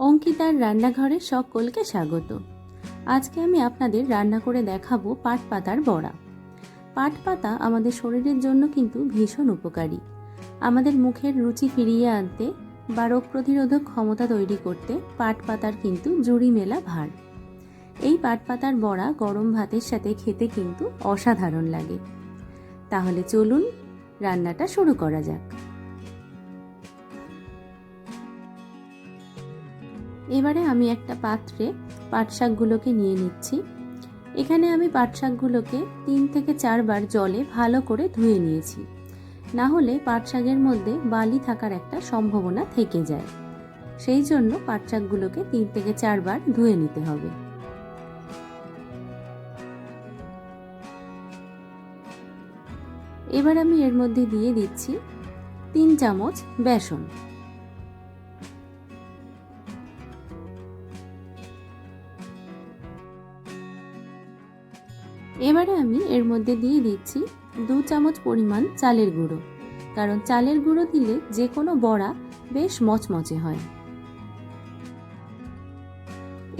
অঙ্কিতার রান্নাঘরে সকলকে স্বাগত। আজকে আমি আপনাদের রান্না করে দেখাবো পাট পাতার বড়া। পাট পাতা আমাদের শরীরের জন্য কিন্তু ভীষণ উপকারী। আমাদের মুখের রুচি ফিরিয়ে আনতে বা রোগ প্রতিরোধক ক্ষমতা তৈরি করতে পাট পাতার কিন্তু জুড়ি মেলা ভার। এই পাট পাতার বড়া গরম ভাতের সাথে খেতে কিন্তু অসাধারণ লাগে। তাহলে চলুন রান্নাটা শুরু করা যাক। এবারে আমি একটা পাত্রে পাট শাকগুলোকে নিয়ে নিচ্ছি। এখানে আমি পাট শাকগুলোকে তিন থেকে চারবার জলে ভালো করে ধুয়ে নিয়েছি। না হলে পাট শাকের মধ্যে বালি থাকার একটা সম্ভাবনা থেকে যায়। সেই জন্য পাট শাকগুলোকে তিন থেকে চারবার ধুয়ে নিতে হবে। এবার আমি এর মধ্যে দিয়ে দিচ্ছি তিন চামচ বেসন। এবারে আমি এর মধ্যে দিয়ে দিচ্ছি দু চামচ পরিমাণ চালের গুঁড়ো, কারণ চালের গুঁড়ো দিলে যে কোনো বড়া বেশ মচমচে হয়।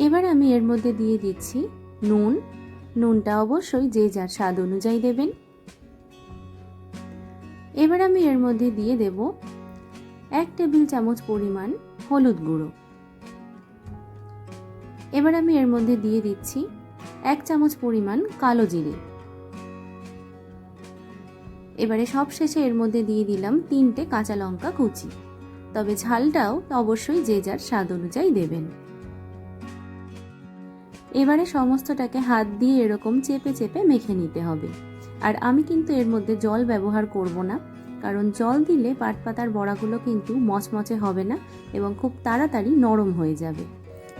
এবার আমি এর মধ্যে দিয়ে দিচ্ছি নুন। নুনটা অবশ্যই যে যার স্বাদ অনুযায়ী দেবেন। এবার আমি এর মধ্যে দিয়ে দেব এক টেবিল চামচ পরিমাণ হলুদ গুঁড়ো। এবার আমি এর মধ্যে দিয়ে দিচ্ছি এক চামচ পরিমাণ কালো জিরে। এবারে সব শেষে এর মধ্যে দিয়ে দিলাম তিনটে কাঁচা লঙ্কা কুচি। তবে ঝালটাও অবশ্যই যে যার স্বাদ অনুযায়ী দেবেন। এবারে সমস্তটাকে হাত দিয়ে এরকম চেপে চেপে মেখে নিতে হবে। আর আমি কিন্তু এর মধ্যে জল ব্যবহার করব না, কারণ জল দিলে পাট পাতার বড়াগুলো কিন্তু মচমচে হবে না এবং খুব তাড়াতাড়ি নরম হয়ে যাবে।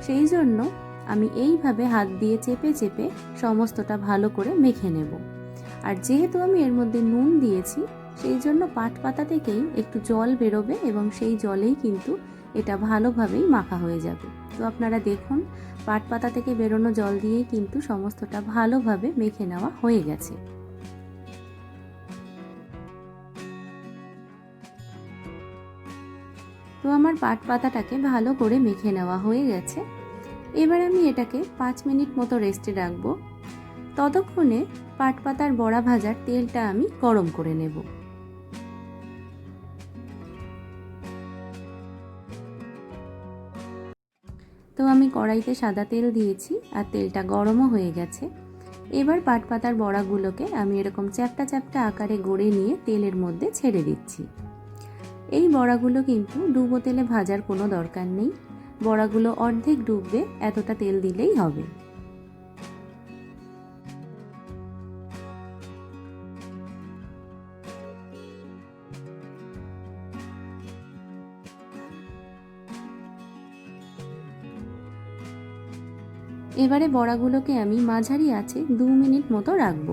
সেই জন্য আমি এইভাবে হাত দিয়ে চেপে চেপে সমস্তটা ভালো করে মেখে নেব। আর যেহেতু আমি এর মধ্যে নুন দিয়েছি, সেই জন্য পাট পাতা থেকেই একটু জল বেরোবে এবং সেই জলেই কিন্তু এটা ভালোভাবেই মাখা হয়ে যাবে। তো আপনারা দেখুন পাট পাতা থেকে বেরোনো জল দিয়েই কিন্তু সমস্তটা ভালোভাবে মেখে নেওয়া হয়ে গেছে। তো আমার পাট পাতাটাকে ভালো করে মেখে নেওয়া হয়ে গেছে। এবার আমি এটাকে পাঁচ মিনিট মতো রেস্টে রাখব। ততক্ষণে পাট পাতার বড়া ভাজার তেলটা আমি গরম করে নেব। তো আমি কড়াইতে সাদা তেল দিয়েছি আর তেলটা গরমও হয়ে গেছে। এবার পাট পাতার বড়াগুলোকে আমি এরকম চ্যাপটা চ্যাপটা আকারে গড়ে নিয়ে তেলের মধ্যে ছেড়ে দিচ্ছি। এই বড়াগুলো কিন্তু ডুবো তেলে ভাজার কোনো দরকার নেই। বড়াগুলো অর্ধেক ডুববে, এতটা তেল দিলেই হবে। এবারে বড়াগুলোকে আমি মাঝারি আছে দু মিনিট মতো রাখব,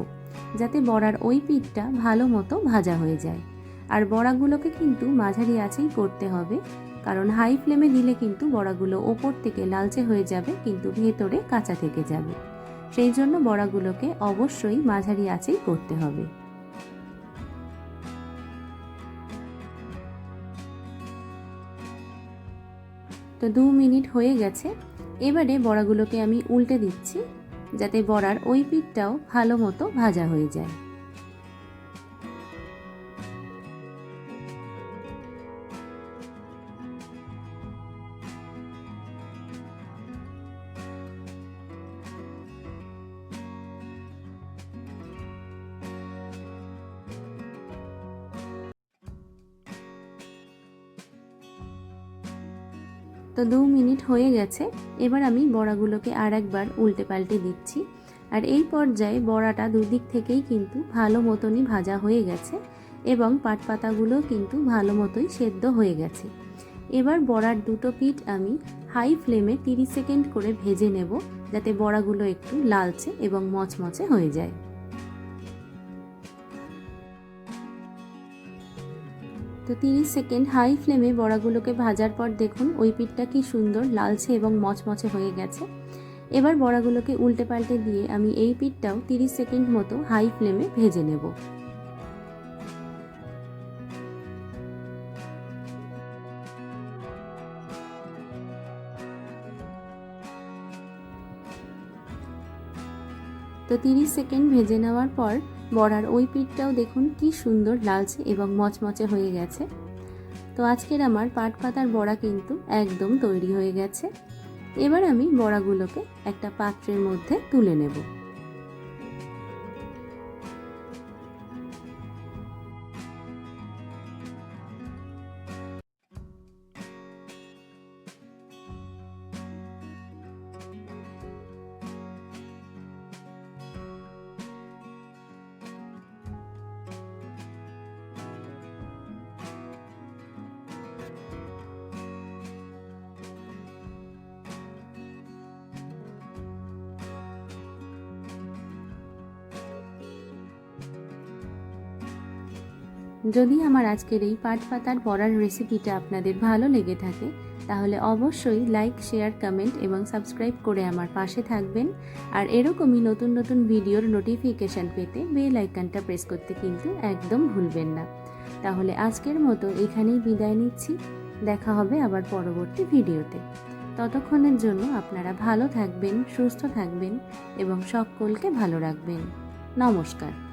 যাতে বড়ার ওই পিঠটা ভালো মতো ভাজা হয়ে যায়। আর বড়াগুলোকে কিন্তু মাঝারি আছেই করতে হবে কারণ হাই ফ্লেমে দিলে কিন্তু বড়াগুলো ওপর থেকে লালচে হয়ে যাবে, কিন্তু ভেতরে কাঁচা থেকে যাবে। সেই জন্য বড়াগুলোকে অবশ্যই মাঝারি আছেই করতে হবে। তো দু মিনিট হয়ে গেছে। এবারে বড়াগুলোকে আমি উল্টে দিচ্ছি, যাতে বড়ার ওই পিঠটাও ভালো মতো ভাজা হয়ে যায়। তো দু মিনিট হয়ে গেছে, এবার আমি বড়াগুলোকে আর একবার উল্টে পাল্টে দিচ্ছি। আর এই পর্যায়ে বড়াটা দুদিক থেকেই কিন্তু ভালো মতনই ভাজা হয়ে গেছে এবং পাট পাতাগুলো কিন্তু ভালো মতোই সেদ্ধ হয়ে গেছে। এবার বড়ার দুটো পিঠ আমি হাই ফ্লেমে 30 সেকেন্ড করে ভেজে নেব, যাতে বড়াগুলো একটু লালচে এবং মচমচে হয়ে যায়। তো 30 সেকেন্ড হাই ফ্লেমে বড়াগুলোকে ভাজার পর দেখুন ওই পিঠটা কি সুন্দর লালচে এবং মচমচে হয়ে গেছে। এবার বড়াগুলোকে উল্টে পাল্টে দিয়ে আমি এই পিঠটাও 30 সেকেন্ড মতো হাই ফ্লেমে ভেজে নেব। তো 30 সেকেন্ড ভেজে নেওয়ার পর বড়ার ওই পিঠটাও দেখুন কি সুন্দর লালচে এবং মচমচে হয়ে গেছে। তো আজকের আমার পাট পাতার বড়া কিন্তু একদম তৈরি হয়ে গেছে। এবার আমি বড়াগুলোকে একটা পাত্রের মধ্যে তুলে নেব। যদি আমার আজকের এই পাট পাতার বড়ার রেসিপিটা আপনাদের ভালো লেগে থাকে, তাহলে অবশ্যই লাইক শেয়ার কমেন্ট এবং সাবস্ক্রাইব করে আমার পাশে থাকবেন। আর এরকমই নতুন নতুন ভিডিওর নোটিফিকেশান পেতে বেল আইকনটা প্রেস করতে কিন্তু একদম ভুলবেন না। তাহলে আজকের মতো এখানেই বিদায় নিচ্ছি। দেখা হবে আবার পরবর্তী ভিডিওতে ততক্ষণের জন্য আপনারা ভালো থাকবেন, সুস্থ থাকবেন এবং সকলকে ভালো রাখবেন। নমস্কার।